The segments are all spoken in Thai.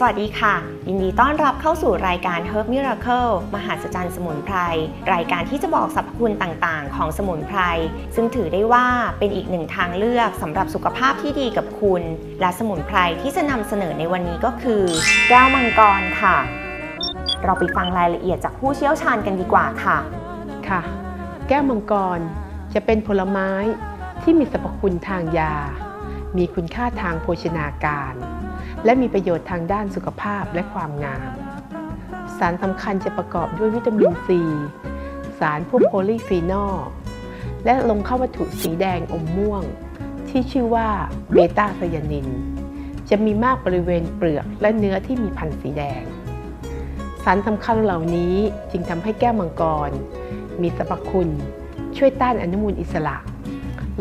สวัสดีค่ะ ยินดีต้อนรับเข้าสู่รายการ Herb Miracle มหาสจรรย์สมุนไพร รายการที่จะบอกสรรพคุณต่างๆ ของสมุนไพร ซึ่งถือได้ว่าเป็นอีกหนึ่งทางเลือกสำหรับสุขภาพที่ดีกับคุณ และสมุนไพรที่จะนำเสนอในวันนี้ก็คือ แก้วมังกรค่ะ เราไปฟังรายละเอียดจากผู้เชี่ยวชาญกันดีกว่าค่ะ ค่ะ แก้วมังกรจะเป็นผลไม้ที่มีสรรพคุณทางยา มีคุณค่าทางโภชนาการ และมีประโยชน์ทางด้านสุขภาพและความงาม สารสำคัญจะประกอบด้วยวิตามินซี สารพวกโพลีฟีนอล และลงเข้าวัตถุสีแดงอมม่วง ที่ชื่อว่าเบต้าไซยานิน จะมีมากบริเวณเปลือกและเนื้อที่มีพันธุ์สีแดง สารสำคัญเหล่านี้จึงทำให้แก้วมังกร มีสรรพคุณช่วยต้านอนุมูลอิสระ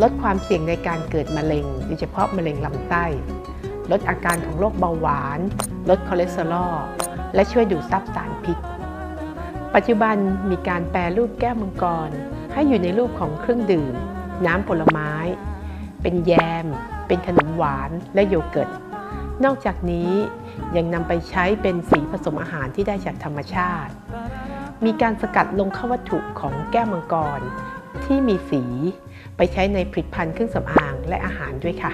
ลดความเสี่ยงในการเกิดมะเร็ง โดยเฉพาะมะเร็งลำไส้ ลดอาการของโรคเบาหวาน ลดคอเลสเตอรอล และช่วยดูดซับสารพิษ ปัจจุบันมีการแปรรูปแก้วมังกร ให้อยู่ในรูปของเครื่องดื่ม น้ำผลไม้ เป็นแยม เป็นขนมหวานและโยเกิร์ต นอกจากนี้ยังนำไปใช้เป็นสีผสมอาหารที่ได้จากธรรมชาติ มีการสกัดลงเข้าวัตถุของแก้วมังกรที่มีสี ไปใช้ในผลิตภัณฑ์เครื่องสำอางและอาหารด้วยค่ะ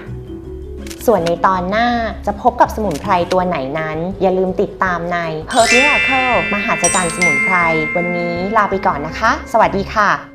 ส่วนในตอนหน้าจะพบกับสมุนไพรตัวไหนนั้น อย่าลืมติดตามใน Herb Miracle มหาจรรย์สมุนไพร วันนี้ลาไปก่อนนะคะ สวัสดีค่ะ